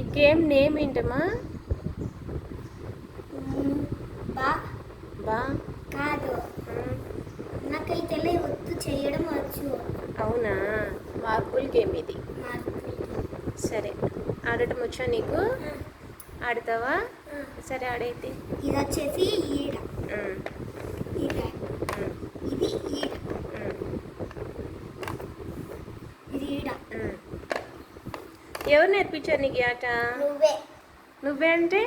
ఈ game name ఏంటమ్మా? బా. బా. కాదు. నాకైతే ఒత్తు చేయడం వచ్చు. అవునా? మార్బుల్ గేమ్ ఇది సరే. ఆడటం వచ్చా నీకు? ఆడతావా? సరే ఆడైతే ఇది వచ్చేసి ఈడ. ఈడ ఇది ఈడ. ఇది ఈడ. ఎవరు నేర్పించారు నీకు ఆట? నువ్వే. నువ్వే అంటే?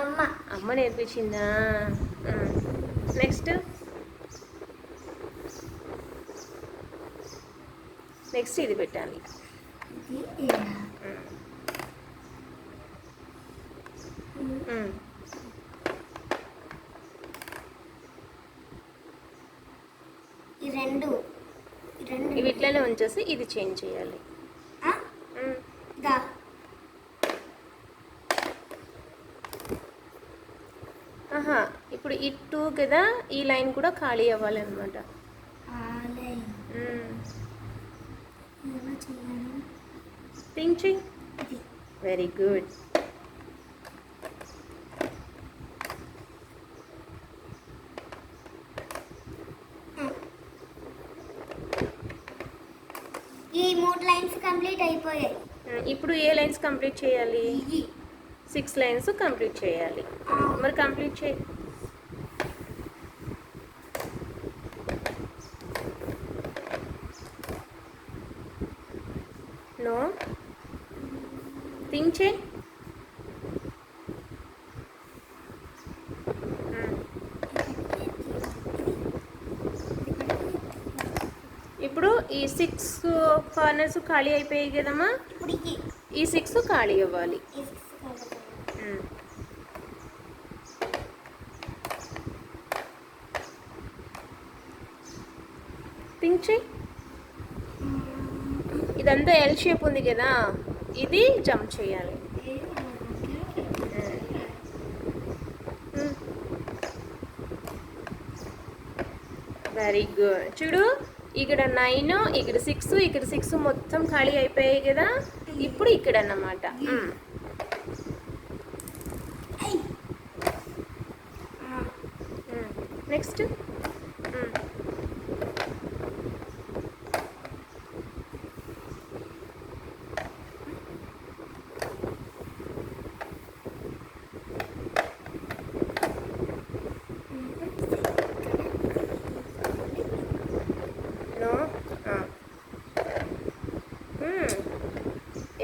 అమ్మ. అమ్మ నేర్పించిందా? నెక్స్ట్. నెక్స్ట్ ఇది పెట్టాలి. ఇవి ఇట్లనే ఉంచేసి ఇది చేంజ్ చేయాలి. ఆహా ఇప్పుడు ఈ టూ కదా ఈ లైన్ కూడా ఖాళీ అవ్వాలి అనమాట ఆలై ఎలా చేయాలి థింక్ చెయ్యి వెరీ గుడ్ ఈ మూడు లైన్స్ కంప్లీట్ అయిపోయాయి. ఇప్పుడు ఏ లైన్స్ కంప్లీట్ చేయాలి? సిక్స్ లైన్స్ కంప్లీట్ చేయాలి. మరి కంప్లీట్ చేయి నో. థింక్ చేయి ఇప్పుడు ఈ సిక్స్ కార్నర్స్ ఖాళీ అయిపోయాయి కదమ్మా? ఈ సిక్స్ ఖాళీ అవ్వాలి. పింక్ చెయ్యి? ఇదంతా ఎల్ షేప్ ఉంది కదా ఇది జంప్ చేయాలి. వెరీ గుడ్ చూడు ఇక్కడ నైన్ ఇక్కడ సిక్స్ ఇక్కడ సిక్స్ మొత్తం ఖాళీ అయిపోయాయి కదా ఇప్పుడు ఇక్కడ అన్నమాట నెక్స్ట్?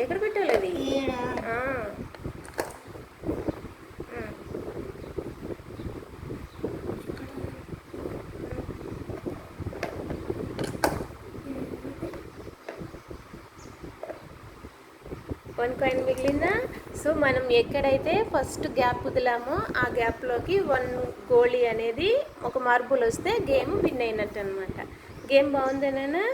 ఎక్కడ పెట్టాలి అది ఈడ. ఆ. మ్మ్. వన్ కాయిన్ మిగిలిందా? సో మనం ఎక్కడైతే ఫస్ట్ గ్యాప్ వదిలామో ఆ గ్యాప్లోకి వన్ గోళీ అనేది ఒక మార్బుల్ వస్తే గేమ్ విన్ అయినట్టు అనమాట గేమ్ బాగుందేనా